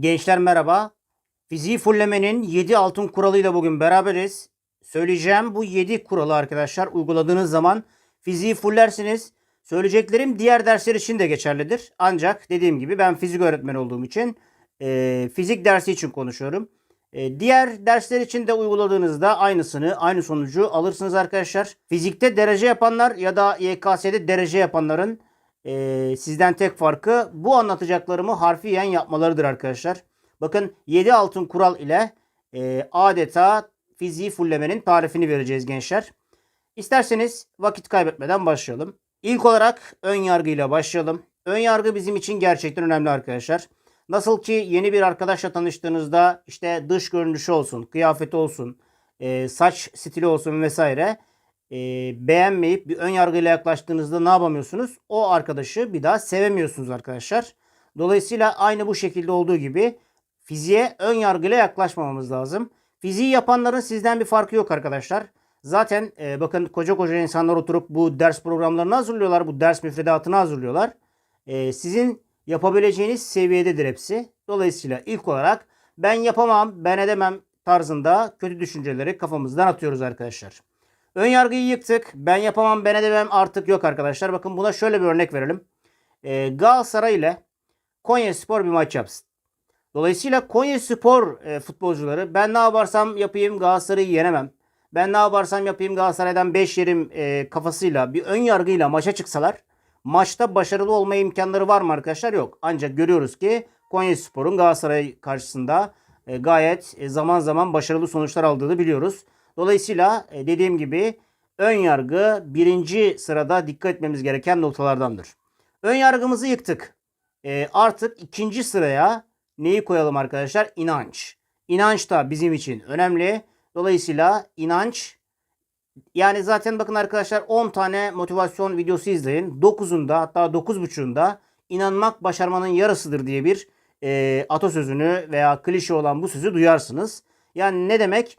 Gençler merhaba. Fiziği fullemenin 7 altın kuralıyla bugün beraberiz. Söyleyeceğim bu 7 kuralı arkadaşlar uyguladığınız zaman fiziği fullersiniz. Söyleyeceklerim diğer dersler için de geçerlidir. Ancak dediğim gibi ben fizik öğretmeni olduğum için e, fizik dersi için konuşuyorum. E, diğer dersler için de uyguladığınızda aynısını, aynı sonucu alırsınız arkadaşlar. Fizikte derece yapanlar ya da YKS'de derece yapanların e, sizden tek farkı bu anlatacaklarımı harfiyen yapmalarıdır arkadaşlar. Bakın 7 altın kural ile e, adeta fiziği fullemenin tarifini vereceğiz gençler. İsterseniz vakit kaybetmeden başlayalım. İlk olarak ön yargıyla başlayalım. Ön yargı bizim için gerçekten önemli arkadaşlar. Nasıl ki yeni bir arkadaşla tanıştığınızda işte dış görünüşü olsun, kıyafeti olsun, e, saç stili olsun vesaire e, beğenmeyip bir ön yargıyla yaklaştığınızda ne yapamıyorsunuz? O arkadaşı bir daha sevemiyorsunuz arkadaşlar. Dolayısıyla aynı bu şekilde olduğu gibi fiziğe ön yargıyla yaklaşmamamız lazım. Fiziği yapanların sizden bir farkı yok arkadaşlar. Zaten e, bakın koca koca insanlar oturup bu ders programlarını hazırlıyorlar. Bu ders müfredatını hazırlıyorlar. E, sizin yapabileceğiniz seviyededir hepsi. Dolayısıyla ilk olarak ben yapamam, ben edemem tarzında kötü düşünceleri kafamızdan atıyoruz arkadaşlar. Ön yargıyı yıktık. Ben yapamam, ben edemem artık yok arkadaşlar. Bakın buna şöyle bir örnek verelim. E, Galatasaray ile Konya Spor bir maç yapsın. Dolayısıyla Konya Spor e, futbolcuları ben ne yaparsam yapayım Galatasaray'ı yenemem. Ben ne yaparsam yapayım Galatasaray'dan 5 yerim e, kafasıyla bir ön yargıyla maça çıksalar maçta başarılı olma imkanları var mı arkadaşlar? Yok. Ancak görüyoruz ki Konya Spor'un Galatasaray karşısında e, gayet e, zaman zaman başarılı sonuçlar aldığını biliyoruz. Dolayısıyla e, dediğim gibi ön yargı birinci sırada dikkat etmemiz gereken noktalardandır. Ön yargımızı yıktık. E, artık ikinci sıraya neyi koyalım arkadaşlar? İnanç. İnanç da bizim için önemli. Dolayısıyla inanç yani zaten bakın arkadaşlar 10 tane motivasyon videosu izleyin. 9'unda hatta 9.5'unda inanmak başarmanın yarısıdır diye bir e, atasözünü veya klişe olan bu sözü duyarsınız. Yani ne demek?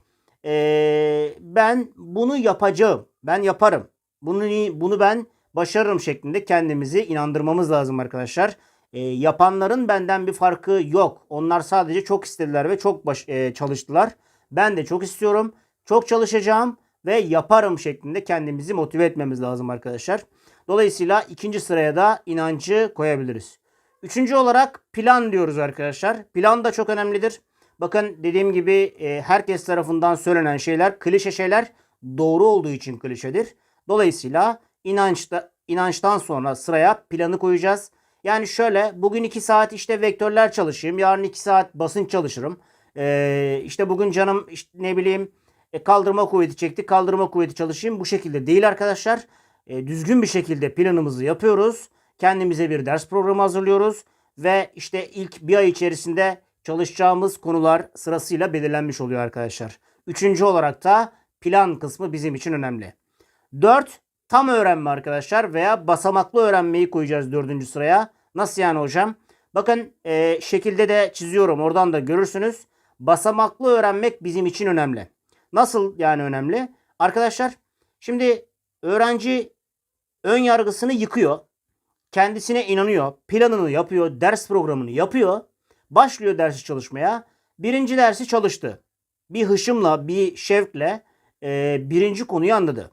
E, ben bunu yapacağım. Ben yaparım. Bunu bunu ben başarırım şeklinde kendimizi inandırmamız lazım arkadaşlar. E, yapanların benden bir farkı yok. Onlar sadece çok istediler ve çok baş, e, çalıştılar. Ben de çok istiyorum. Çok çalışacağım ve yaparım şeklinde kendimizi motive etmemiz lazım arkadaşlar. Dolayısıyla ikinci sıraya da inancı koyabiliriz. Üçüncü olarak plan diyoruz arkadaşlar. Plan da çok önemlidir. Bakın dediğim gibi e, herkes tarafından söylenen şeyler, klişe şeyler doğru olduğu için klişedir. Dolayısıyla inançta, inançtan sonra sıraya planı koyacağız. Yani şöyle bugün 2 saat işte vektörler çalışayım. Yarın 2 saat basınç çalışırım. Ee, işte bugün canım işte ne bileyim e, kaldırma kuvveti çekti. Kaldırma kuvveti çalışayım. Bu şekilde değil arkadaşlar. E, düzgün bir şekilde planımızı yapıyoruz. Kendimize bir ders programı hazırlıyoruz. Ve işte ilk bir ay içerisinde çalışacağımız konular sırasıyla belirlenmiş oluyor arkadaşlar. Üçüncü olarak da plan kısmı bizim için önemli. Dört tam öğrenme arkadaşlar veya basamaklı öğrenmeyi koyacağız dördüncü sıraya. Nasıl yani hocam? Bakın e, şekilde de çiziyorum. Oradan da görürsünüz. Basamaklı öğrenmek bizim için önemli. Nasıl yani önemli? Arkadaşlar şimdi öğrenci ön yargısını yıkıyor. Kendisine inanıyor. Planını yapıyor. Ders programını yapıyor. Başlıyor dersi çalışmaya. Birinci dersi çalıştı. Bir hışımla, bir şevkle e, birinci konuyu anladı.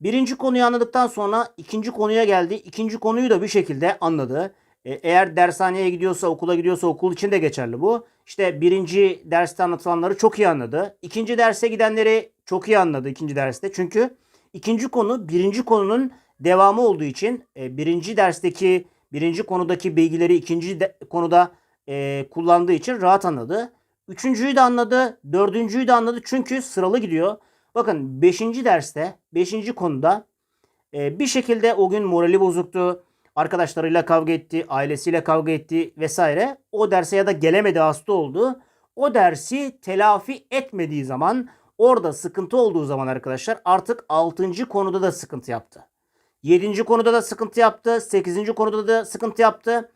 Birinci konuyu anladıktan sonra ikinci konuya geldi. İkinci konuyu da bir şekilde anladı. E, eğer dershaneye gidiyorsa, okula gidiyorsa okul için de geçerli bu. İşte birinci derste anlatılanları çok iyi anladı. İkinci derse gidenleri çok iyi anladı ikinci derste. Çünkü ikinci konu birinci konunun devamı olduğu için e, birinci dersteki birinci konudaki bilgileri ikinci de, konuda e, kullandığı için rahat anladı. Üçüncüyü de anladı. Dördüncüyü de anladı. Çünkü sıralı gidiyor. Bakın beşinci derste, beşinci konuda e, bir şekilde o gün morali bozuktu arkadaşlarıyla kavga etti, ailesiyle kavga etti vesaire. O derse ya da gelemedi hasta oldu. O dersi telafi etmediği zaman orada sıkıntı olduğu zaman arkadaşlar artık 6. konuda da sıkıntı yaptı. 7. konuda da sıkıntı yaptı. 8. konuda da sıkıntı yaptı.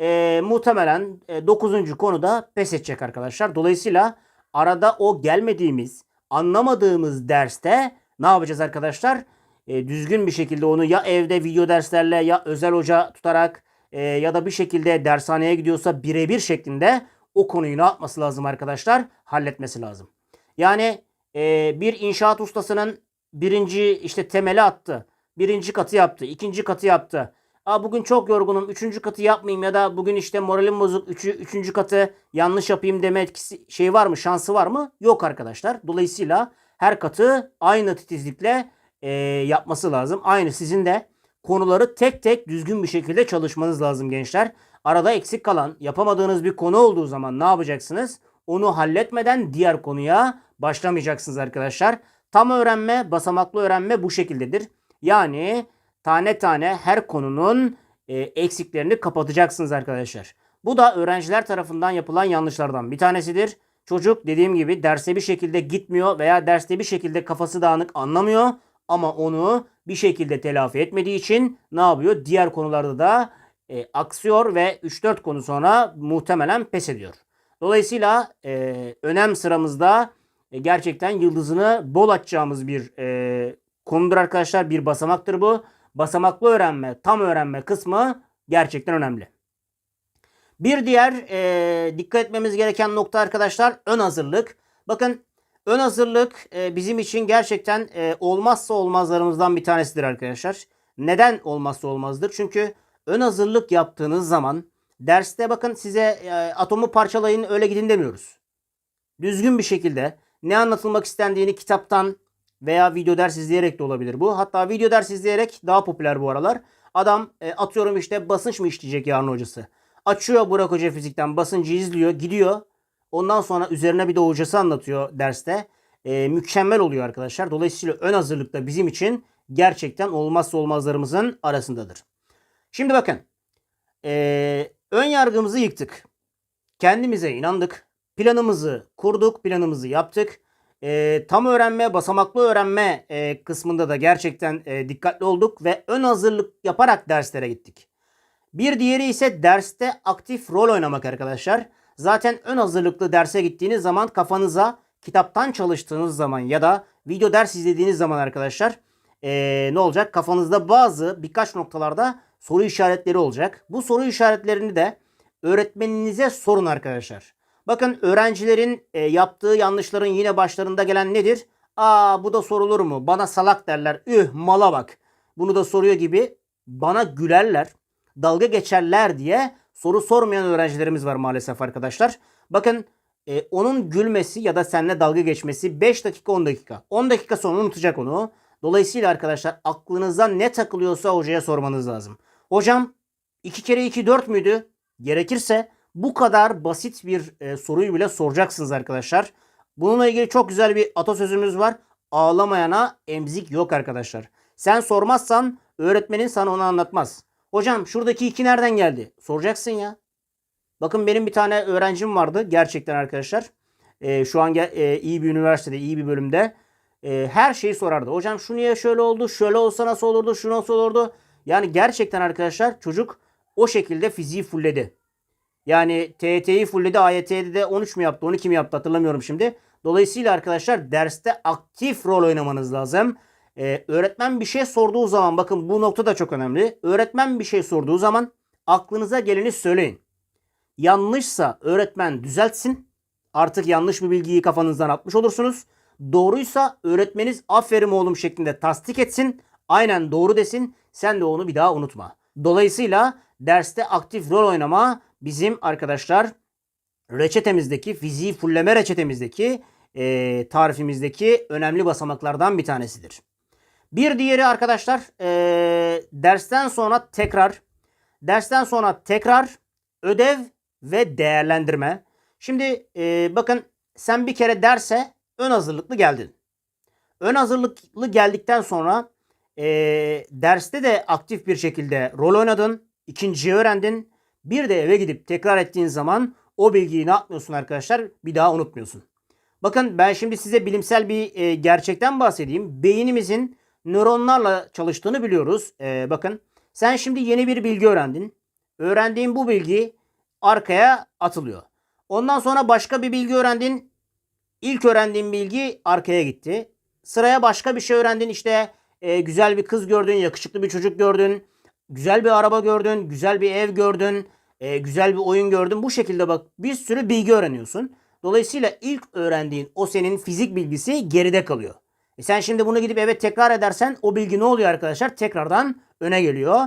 E, muhtemelen 9. E, konuda pes edecek arkadaşlar. Dolayısıyla arada o gelmediğimiz, anlamadığımız derste ne yapacağız arkadaşlar? e, düzgün bir şekilde onu ya evde video derslerle ya özel hoca tutarak e, ya da bir şekilde dershaneye gidiyorsa birebir şeklinde o konuyu ne yapması lazım arkadaşlar? Halletmesi lazım. Yani e, bir inşaat ustasının birinci işte temeli attı. Birinci katı yaptı. ikinci katı yaptı. Aa, bugün çok yorgunum. Üçüncü katı yapmayayım ya da bugün işte moralim bozuk. Üçü, üçüncü katı yanlış yapayım deme etkisi şey var mı? Şansı var mı? Yok arkadaşlar. Dolayısıyla her katı aynı titizlikle e, yapması lazım. Aynı sizin de konuları tek tek düzgün bir şekilde çalışmanız lazım gençler. Arada eksik kalan yapamadığınız bir konu olduğu zaman ne yapacaksınız? Onu halletmeden diğer konuya başlamayacaksınız arkadaşlar. Tam öğrenme, basamaklı öğrenme bu şekildedir. Yani tane tane her konunun e, eksiklerini kapatacaksınız arkadaşlar. Bu da öğrenciler tarafından yapılan yanlışlardan bir tanesidir. Çocuk dediğim gibi derse bir şekilde gitmiyor veya derste bir şekilde kafası dağınık anlamıyor ama onu bir şekilde telafi etmediği için ne yapıyor? Diğer konularda da e, aksıyor ve 3-4 konu sonra muhtemelen pes ediyor. Dolayısıyla e, önem sıramızda e, gerçekten yıldızını bol açacağımız bir e, konudur arkadaşlar. Bir basamaktır bu. Basamaklı öğrenme, tam öğrenme kısmı gerçekten önemli. Bir diğer e, dikkat etmemiz gereken nokta arkadaşlar ön hazırlık. Bakın ön hazırlık e, bizim için gerçekten e, olmazsa olmazlarımızdan bir tanesidir arkadaşlar. Neden olmazsa olmazdır? Çünkü ön hazırlık yaptığınız zaman derste bakın size e, atomu parçalayın öyle gidin demiyoruz. Düzgün bir şekilde ne anlatılmak istendiğini kitaptan veya video ders izleyerek de olabilir bu. Hatta video ders izleyerek daha popüler bu aralar. Adam e, atıyorum işte basınç mı işleyecek yarın hocası. Açıyor Burak Hoca fizikten basıncı izliyor gidiyor. Ondan sonra üzerine bir de hocası anlatıyor derste. E, mükemmel oluyor arkadaşlar. Dolayısıyla ön hazırlıkta bizim için gerçekten olmazsa olmazlarımızın arasındadır. Şimdi bakın. E, ön yargımızı yıktık. Kendimize inandık. Planımızı kurduk. Planımızı yaptık. E, tam öğrenme, basamaklı öğrenme e, kısmında da gerçekten e, dikkatli olduk ve ön hazırlık yaparak derslere gittik. Bir diğeri ise derste aktif rol oynamak arkadaşlar. Zaten ön hazırlıklı derse gittiğiniz zaman kafanıza kitaptan çalıştığınız zaman ya da video ders izlediğiniz zaman arkadaşlar ee, ne olacak? Kafanızda bazı birkaç noktalarda soru işaretleri olacak. Bu soru işaretlerini de öğretmeninize sorun arkadaşlar. Bakın öğrencilerin e, yaptığı yanlışların yine başlarında gelen nedir? Aa bu da sorulur mu? Bana salak derler. Üh mala bak. Bunu da soruyor gibi bana gülerler dalga geçerler diye soru sormayan öğrencilerimiz var maalesef arkadaşlar. Bakın e, onun gülmesi ya da seninle dalga geçmesi 5 dakika 10 dakika. 10 dakika sonra unutacak onu. Dolayısıyla arkadaşlar aklınıza ne takılıyorsa hocaya sormanız lazım. Hocam 2 kere 2 4 müydü? Gerekirse bu kadar basit bir e, soruyu bile soracaksınız arkadaşlar. Bununla ilgili çok güzel bir atasözümüz var. Ağlamayana emzik yok arkadaşlar. Sen sormazsan öğretmenin sana onu anlatmaz. Hocam şuradaki iki nereden geldi? Soracaksın ya. Bakın benim bir tane öğrencim vardı gerçekten arkadaşlar. E, şu an e, iyi bir üniversitede, iyi bir bölümde. E, her şeyi sorardı. Hocam şu niye şöyle oldu? Şöyle olsa nasıl olurdu? Şu nasıl olurdu? Yani gerçekten arkadaşlar çocuk o şekilde fiziği fulledi. Yani TYT'yi fulledi. AYT'de de 13 mi yaptı? 12 mi yaptı? Hatırlamıyorum şimdi. Dolayısıyla arkadaşlar derste aktif rol oynamanız lazım. Ee, öğretmen bir şey sorduğu zaman bakın bu nokta da çok önemli. Öğretmen bir şey sorduğu zaman aklınıza geleni söyleyin. Yanlışsa öğretmen düzeltsin. Artık yanlış bir bilgiyi kafanızdan atmış olursunuz. Doğruysa öğretmeniz aferin oğlum şeklinde tasdik etsin. Aynen doğru desin. Sen de onu bir daha unutma. Dolayısıyla derste aktif rol oynama bizim arkadaşlar reçetemizdeki fiziği fulleme reçetemizdeki e, tarifimizdeki önemli basamaklardan bir tanesidir. Bir diğeri arkadaşlar e, dersten sonra tekrar, dersten sonra tekrar ödev ve değerlendirme. Şimdi e, bakın sen bir kere derse ön hazırlıklı geldin. Ön hazırlıklı geldikten sonra e, derste de aktif bir şekilde rol oynadın. ikinciyi öğrendin. Bir de eve gidip tekrar ettiğin zaman o bilgiyi ne yapmıyorsun arkadaşlar? Bir daha unutmuyorsun. Bakın ben şimdi size bilimsel bir e, gerçekten bahsedeyim. Beynimizin nöronlarla çalıştığını biliyoruz. Ee, bakın sen şimdi yeni bir bilgi öğrendin. Öğrendiğin bu bilgi arkaya atılıyor. Ondan sonra başka bir bilgi öğrendin. İlk öğrendiğin bilgi arkaya gitti. Sıraya başka bir şey öğrendin. İşte e, güzel bir kız gördün, yakışıklı bir çocuk gördün, güzel bir araba gördün, güzel bir ev gördün. E, güzel bir oyun gördün. Bu şekilde bak bir sürü bilgi öğreniyorsun. Dolayısıyla ilk öğrendiğin o senin fizik bilgisi geride kalıyor. E sen şimdi bunu gidip evet tekrar edersen o bilgi ne oluyor arkadaşlar? Tekrardan öne geliyor.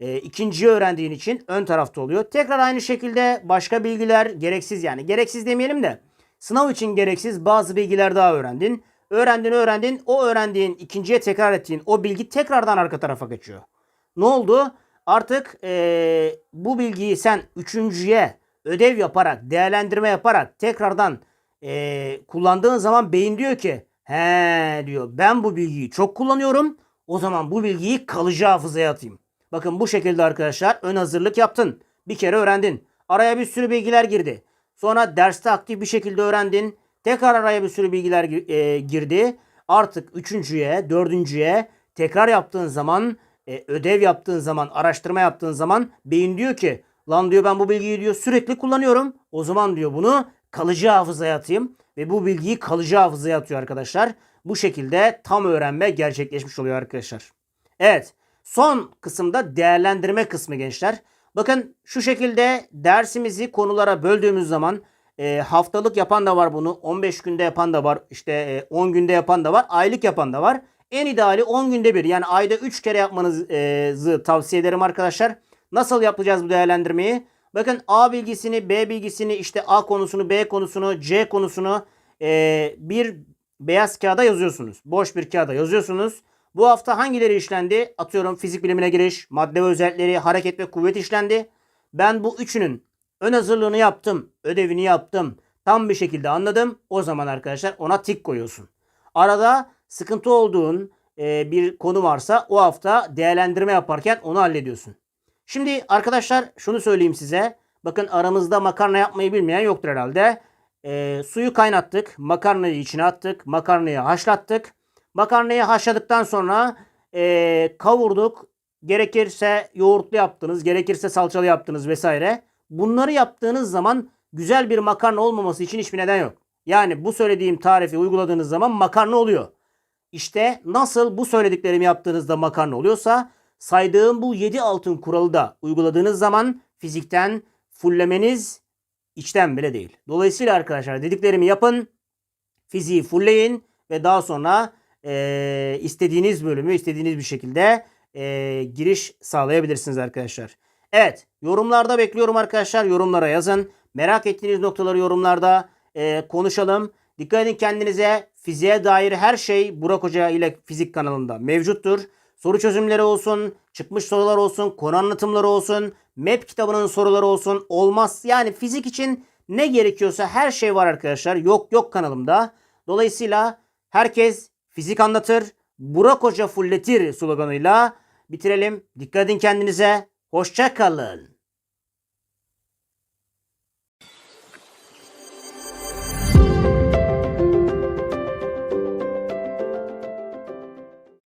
E, ikinciyi öğrendiğin için ön tarafta oluyor. Tekrar aynı şekilde başka bilgiler gereksiz yani. Gereksiz demeyelim de sınav için gereksiz bazı bilgiler daha öğrendin. Öğrendin öğrendin o öğrendiğin ikinciye tekrar ettiğin o bilgi tekrardan arka tarafa geçiyor. Ne oldu? Artık eee, bu bilgiyi sen üçüncüye ödev yaparak, değerlendirme yaparak tekrardan eee, kullandığın zaman beyin diyor ki he diyor ben bu bilgiyi çok kullanıyorum. O zaman bu bilgiyi kalıcı hafızaya atayım. Bakın bu şekilde arkadaşlar ön hazırlık yaptın. Bir kere öğrendin. Araya bir sürü bilgiler girdi. Sonra derste aktif bir şekilde öğrendin. Tekrar araya bir sürü bilgiler gi- e, girdi. Artık üçüncüye, dördüncüye tekrar yaptığın zaman, e, ödev yaptığın zaman, araştırma yaptığın zaman beyin diyor ki lan diyor ben bu bilgiyi diyor sürekli kullanıyorum. O zaman diyor bunu kalıcı hafızaya atayım ve bu bilgiyi kalıcı hafızaya atıyor arkadaşlar. Bu şekilde tam öğrenme gerçekleşmiş oluyor arkadaşlar. Evet. Son kısımda değerlendirme kısmı gençler. Bakın şu şekilde dersimizi konulara böldüğümüz zaman e, haftalık yapan da var bunu. 15 günde yapan da var. işte e, 10 günde yapan da var. Aylık yapan da var. En ideali 10 günde bir. Yani ayda 3 kere yapmanızı tavsiye ederim arkadaşlar. Nasıl yapacağız bu değerlendirmeyi? Bakın A bilgisini, B bilgisini, işte A konusunu, B konusunu, C konusunu e, bir beyaz kağıda yazıyorsunuz. Boş bir kağıda yazıyorsunuz. Bu hafta hangileri işlendi? Atıyorum fizik bilimine giriş, madde ve özellikleri, hareket ve kuvvet işlendi. Ben bu üçünün ön hazırlığını yaptım, ödevini yaptım. Tam bir şekilde anladım. O zaman arkadaşlar ona tik koyuyorsun. Arada sıkıntı olduğun e, bir konu varsa o hafta değerlendirme yaparken onu hallediyorsun. Şimdi arkadaşlar şunu söyleyeyim size. Bakın aramızda makarna yapmayı bilmeyen yoktur herhalde. E, suyu kaynattık. Makarnayı içine attık. Makarnayı haşlattık. Makarnayı haşladıktan sonra e, kavurduk. Gerekirse yoğurtlu yaptınız, gerekirse salçalı yaptınız vesaire. Bunları yaptığınız zaman güzel bir makarna olmaması için hiçbir neden yok. Yani bu söylediğim tarifi uyguladığınız zaman makarna oluyor. İşte nasıl bu söylediklerimi yaptığınızda makarna oluyorsa saydığım bu 7 altın kuralı da uyguladığınız zaman fizikten fullemeniz içten bile değil. Dolayısıyla arkadaşlar dediklerimi yapın. Fiziği fullleyin ve daha sonra eee, istediğiniz bölümü istediğiniz bir şekilde eee, giriş sağlayabilirsiniz arkadaşlar. Evet yorumlarda bekliyorum arkadaşlar. Yorumlara yazın. Merak ettiğiniz noktaları yorumlarda eee, konuşalım. Dikkat edin kendinize. Fiziğe dair her şey Burak Hoca ile Fizik kanalında mevcuttur. Soru çözümleri olsun, çıkmış sorular olsun, konu anlatımları olsun, map kitabının soruları olsun. Olmaz yani fizik için ne gerekiyorsa her şey var arkadaşlar. Yok yok kanalımda. Dolayısıyla herkes fizik anlatır, Burak Hoca fulletir sloganıyla bitirelim. Dikkat edin kendinize. Hoşça kalın.